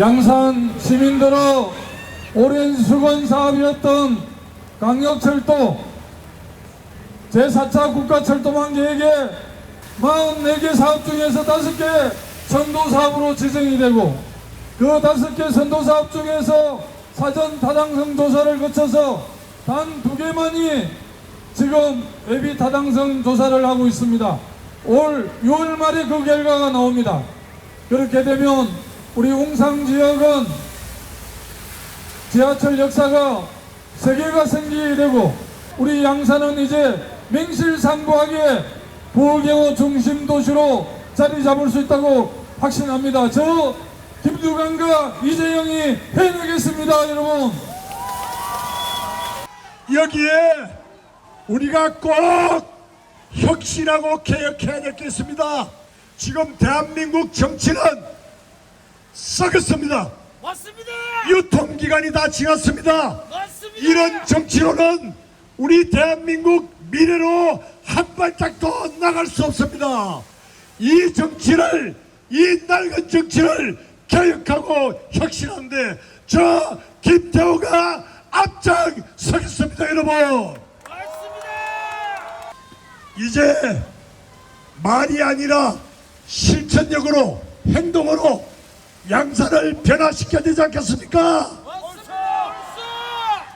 양산 시민들의 오랜 수건 사업이었던 강력철도 제4차 국가철도망 계획에 44개 사업 중에서 5개 선도 사업으로 지정이 되고 그 5개 선도 사업 중에서 사전 타당성 조사를 거쳐서 단두 개만이 지금 예비 타당성 조사를 하고 있습니다. 올 6월 말에 그 결과가 나옵니다. 그렇게 되면 우리 웅상 지역은 지하철 역사가 세 개가 생기게 되고 우리 양산은 이제 맹실상부하게 부경호 중심 도시로 자리 잡을 수 있다고 확신합니다. 저 김두관과 이재영이 해내겠습니다, 여러분. 여기에 우리가 꼭 혁신하고 개혁해야 되겠습니다. 지금 대한민국 정치는 썩었습니다. 맞습니다. 유통기간이 다 지났습니다. 맞습니다. 이런 정치로는 우리 대한민국 미래로 한 발짝도 나갈 수 없습니다. 이 정치를 이 낡은 정치를 개혁하고 혁신하는데 저 김태호가 앞장 서겠습니다 여러분 맞습니다. 이제 말이 아니라 실천력으로 행동으로 양산을 변화시켜야 되지 않겠습니까?